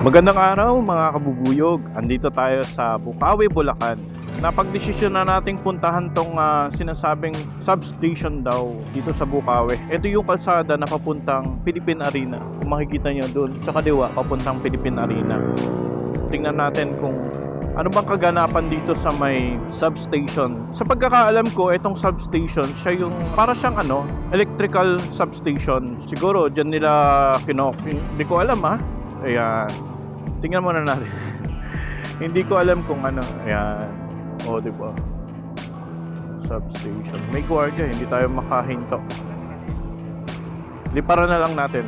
Magandang araw mga kabubuyog. Andito tayo sa Bukawi, Bulacan. Napagdesisyon na nating puntahan tong ah, sinasabing substation daw dito sa Bukawi. Ito yung kalsada na papuntang Philippine Arena. Kung makikita nyo doon sa kaliwa, papuntang Philippine Arena. Tingnan natin kung ano bang kaganapan dito sa may substation. Sa pagkakaalam ko, itong substation, siya yung para siyang ano, electrical substation. Siguro dyan nila kinok... Hindi ko alam ha. Ayan. Tingnan muna natin. Hindi ko alam kung ano. Ayan. O, di ba? Substation. May gwardiya, hindi tayo makahinto. Liparan na lang natin.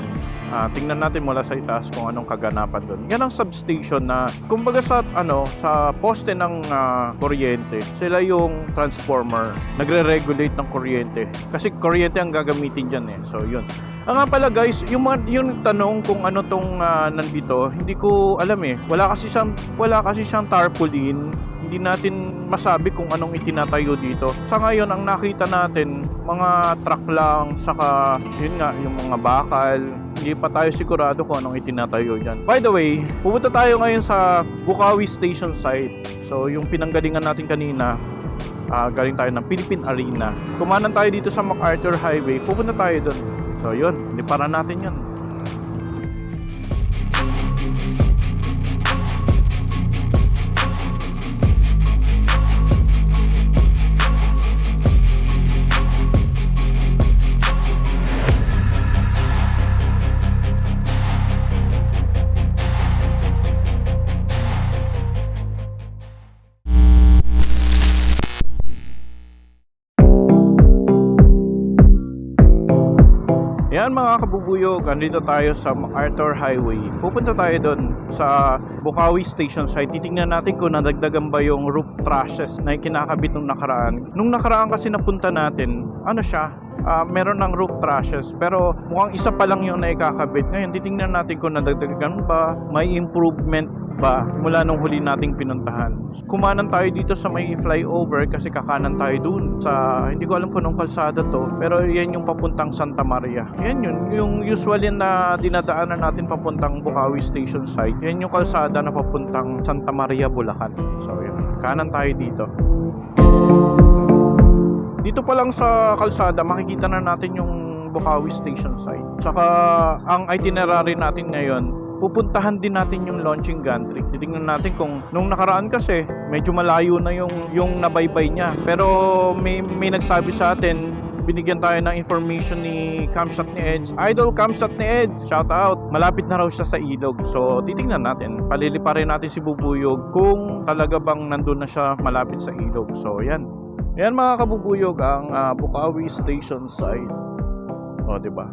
Ah, tingnan natin mula sa itaas kung anong kaganapan doon. Yan ang substation na kumbaga sa ano sa poste ng ah, kuryente, sila yung transformer, nagre-regulate ng kuryente. Kasi kuryente ang gagamitin diyan eh. So, yun. Ah, nga pala guys, yung mga- yung tanong kung ano tong ah, nandito, hindi ko alam eh. Wala kasi siyang wala kasi siyang tarpaulin. Hindi natin masabi kung anong itinatayo dito. Sa ngayon, ang nakita natin, mga truck lang, saka yun nga, yung mga bakal. Hindi pa tayo sigurado kung anong itinatayo dyan. By the way, pupunta tayo ngayon sa Bukawi Station site. So, yung pinanggalingan natin kanina, ah, galing tayo ng Philippine Arena. Kumanan tayo dito sa MacArthur Highway, pupunta tayo doon. So, yun, liparan natin yun. Yan mga kabubuyog, andito tayo sa MacArthur Highway. Pupunta tayo doon sa Bukawi Station site. Titingnan natin kung nadagdagan ba yung roof trusses na kinakabit nung nakaraan. Nung nakaraan kasi napunta natin, ano siya, ah, meron ng roof trusses pero mukhang isa pa lang yung naikakabit. Ngayon, titingnan natin kung nadagdagan ba, may improvement ba mula nung huli nating pinuntahan. Kumanan tayo dito sa may flyover kasi kakanan tayo dun sa hindi ko alam kung anong kalsada to pero yan yung papuntang Santa Maria. Yan yun yung usually na dinadaanan natin papuntang Bukawi Station site. Yan yung kalsada na papuntang Santa Maria, Bulacan. So yun, kanan tayo dito. Dito pa lang sa kalsada makikita na natin yung Bukawi Station site. Saka ang itinerary natin ngayon pupuntahan din natin yung launching gantry. Titingnan natin kung nung nakaraan kasi medyo malayo na yung yung nabaybay niya. Pero may may nagsabi sa atin binigyan tayo ng information ni Kamsat ni Edge. Idol Kamsat ni Edge, shout out. Malapit na raw siya sa ilog. So, titingnan natin. Paliliparin natin si Bubuyog kung talaga bang nandun na siya malapit sa ilog. So, yan. Yan mga kabubuyog ang ah, Bukawi Station site. O, di ba?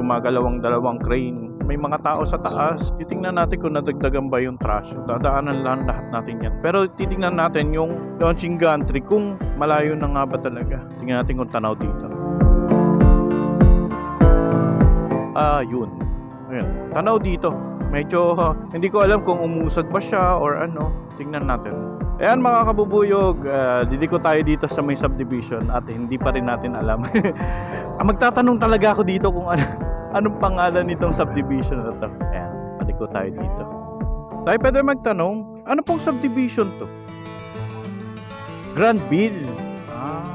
Gumagalawang dalawang crane. May mga tao sa taas. Titingnan natin kung nadagdagan ba yung trash. Dadaanan lang lahat natin yan. Pero titingnan natin yung launching gantry kung malayo na nga ba talaga. Tingnan natin kung tanaw dito. Ah, yun. Ayun. Tanaw dito. Medyo huh, hindi ko alam kung umusad ba siya or ano. Tingnan natin. Ayan mga kabubuyog, uh, didiko tayo dito sa may subdivision at hindi pa rin natin alam. Ah, Magtatanong talaga ako dito kung ano, anong pangalan nitong subdivision na to. Ayan, paliko tayo dito. Tayo pwede magtanong, ano pong subdivision to? Grandville. Ah,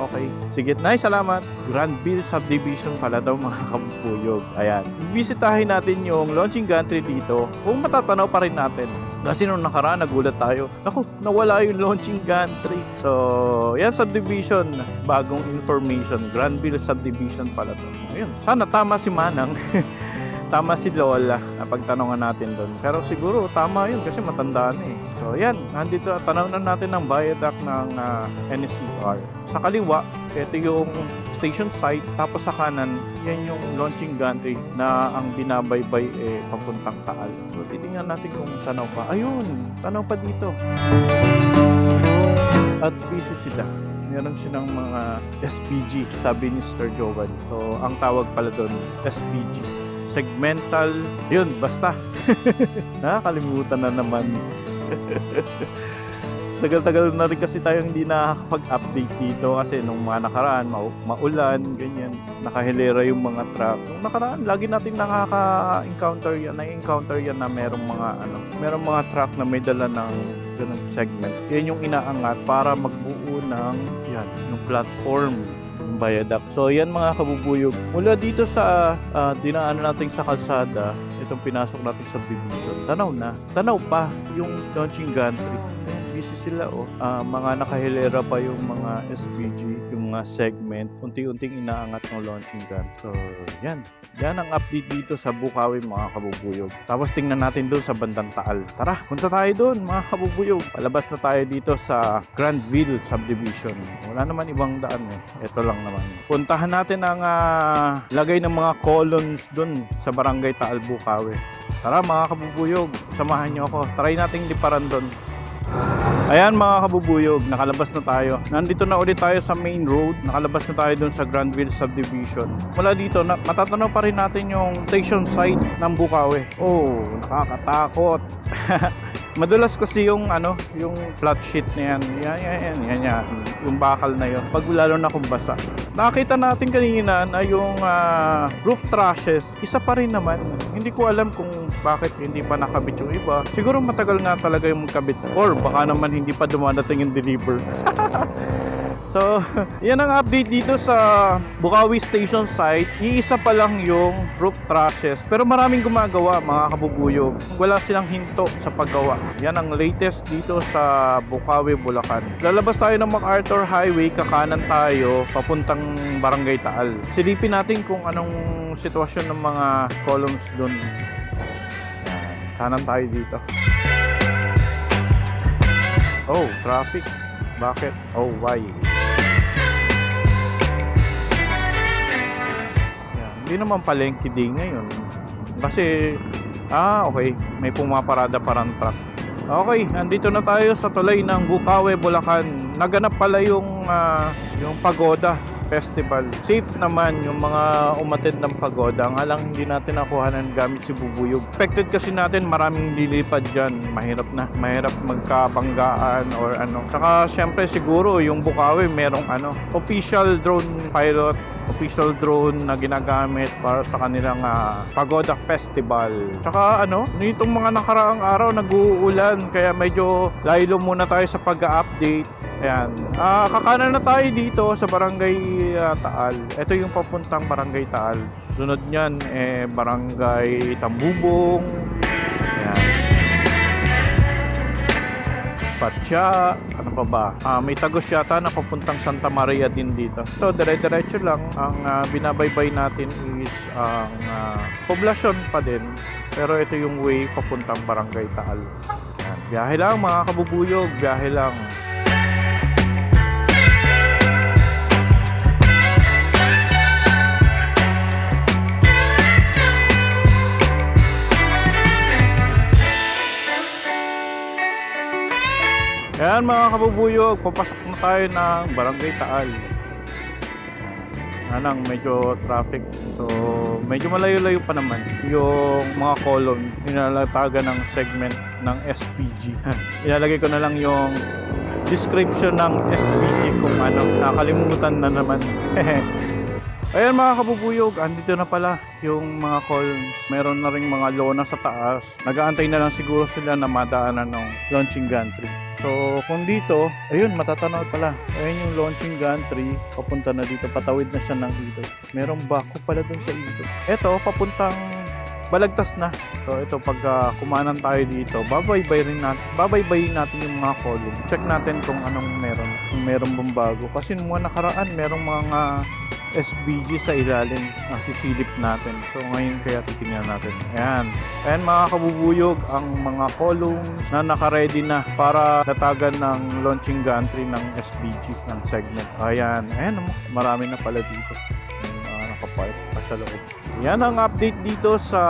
okay. Sige, nice, salamat. Grandville subdivision pala daw mga kabubuyog. Ayan. Bisitahin natin yung launching gantry dito kung matatanaw pa rin natin. Kasi nung nakaraan, nagulat tayo. Naku, nawala yung launching gantry. So, yan subdivision. Bagong information. Granville subdivision pala to. Ayun. Sana tama si Manang. tama si Lola. Napagtanongan natin doon. Pero siguro tama yun kasi matanda na eh. So, yan. Nandito, tanaw na natin ng viaduct ng ah, NSCR. Sa kaliwa, ito yung station site. Tapos sa kanan, yan yung launching gantry na ang binabaybay eh papuntang Taal. So, titingnan natin kung tanaw pa. Ayun, tanaw pa dito. At busy sila. Meron silang mga SPG, sabi ni Sir Jovan. So, ang tawag pala doon, SPG. Segmental, yun, basta. Nakakalimutan na naman. Tagal-tagal na rin kasi tayong hindi nakakapag-update dito kasi nung mga nakaraan, mau- maulan, ganyan. Nakahilera yung mga truck. Nung nakaraan, lagi natin nakaka-encounter yan, na-encounter yan na merong mga ano, merong mga truck na may dala ng ganun segment. Yan yung inaangat para magbuo ng yan, yung platform yung viaduct. So yan mga kabubuyog. Mula dito sa ah, dinaanan natin sa kalsada, itong pinasok natin sa division. Tanaw na. Tanaw pa yung launching gantry. Busy sila oh. Ah, mga nakahilera pa yung mga SVG, yung mga segment. Unti-unting inaangat ng launching gun. So yan. Yan ang update dito sa Bukawi mga kabubuyog. Tapos tingnan natin doon sa bandang Taal. Tara, punta tayo doon mga kabubuyog. Palabas na tayo dito sa Grandville Subdivision. Wala naman ibang daan eh. Ito lang naman. Puntahan natin ang ah, lagay ng mga columns doon sa Barangay Taal, Bukawi. Tara mga kabubuyog, samahan niyo ako. Try nating liparan doon. Ayan mga kabubuyog, nakalabas na tayo. Nandito na ulit tayo sa main road. Nakalabas na tayo dun sa Grandville Subdivision. Mula dito, na, matatanaw pa rin natin yung station site ng Bukawi. Oh, nakakatakot. Madulas kasi yung ano, yung flat sheet na yan. Yan, yan, yan, yan, yan. Yung bakal na yun. Pag lalo na kung basa. Nakita natin kanina na yung ah, roof trusses, isa pa rin naman. Hindi ko alam kung bakit hindi pa nakabit yung iba. Siguro matagal nga talaga yung magkabit. Or baka naman hindi pa dumadating yung deliver. So, yan ang update dito sa Bukawi Station site. Iisa pa lang yung roof trusses. Pero maraming gumagawa, mga kabubuyog. Wala silang hinto sa paggawa. Yan ang latest dito sa Bukawi, Bulacan. Lalabas tayo ng MacArthur Highway, kakanan tayo, papuntang Barangay Taal. Silipin natin kung anong sitwasyon ng mga columns doon. Kanan tayo dito. Oh, traffic. Bakit? Oh, why? Hindi naman palengke day ngayon. Kasi, ah, okay. May pumaparada parang truck. Okay, nandito na tayo sa tulay ng Bukawe, Bulacan. Naganap pala yung, ah, yung pagoda festival. Safe naman yung mga umatid ng pagoda. Ang alang hindi natin nakuhanan gamit si Bubuyog. Expected kasi natin maraming lilipad dyan. Mahirap na. Mahirap magkabanggaan or ano. Saka syempre siguro yung Bukawi merong ano, official drone pilot official drone na ginagamit para sa kanilang ah, Pagoda Festival. Tsaka ano, nitong mga nakaraang araw nag-uulan kaya medyo laylo muna tayo sa pag-update. Ayan. Ah, kakanan na tayo dito sa Barangay ah, Taal. Ito yung papuntang Barangay Taal. Sunod niyan eh Barangay Tambubong. Patya, ano pa ba? Ah, may tagos yata na papuntang Santa Maria din dito. So, dire-diretso lang. Ang ah, binabaybay natin is ang ah, poblasyon pa din. Pero ito yung way papuntang Barangay Taal. Yan. Biyahe lang mga kabubuyog, biyahe lang. Ayan mga kabubuyog, papasok na tayo ng Barangay Taal. Anang medyo traffic. So, medyo malayo-layo pa naman yung mga column nilalatagan ng segment ng SPG. Ilalagay ko na lang yung description ng SPG kung ano. Nakalimutan na naman. Ayan mga kabubuyog, andito na pala yung mga columns. Meron na ring mga lona sa taas. Nagaantay na lang siguro sila na madaanan ng launching gantry. So, kung dito, ayun, matatanaw pala. Ayun yung launching gantry. Papunta na dito. Patawid na siya ng ilog. Merong bako pala dun sa ilog. Eto, papuntang balagtas na. So, ito, pag ah, kumanan tayo dito, babaybay rin natin, babaybayin natin yung mga column. Check natin kung anong meron. Kung meron bang bago. Kasi mga nakaraan, merong mga SBG sa ilalim na sisilip natin. So ngayon kaya titingnan natin. Ayan. Ayan mga kabubuyog ang mga columns na naka-ready na para tatagan ng launching gantry ng SBG ng segment. Ayan. Ayan naman. Marami na pala dito. Nakapark pa sa loob. Yan ang update dito sa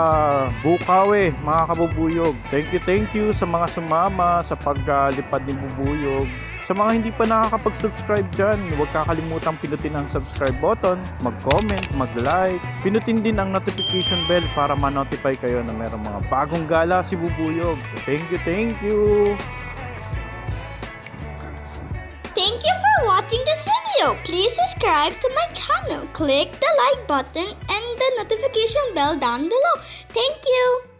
Bukawe, mga kabubuyog. Thank you, thank you sa mga sumama sa paglipad ni Bubuyog. Sa mga hindi pa nakakapag-subscribe dyan, huwag kakalimutang pinutin ang subscribe button, mag-comment, mag-like. Pinutin din ang notification bell para ma-notify kayo na mayroong mga bagong gala si Bubuyog. Thank you, thank you! Thank you for watching this video. Please subscribe to my channel. Click the like button and the notification bell down below. Thank you.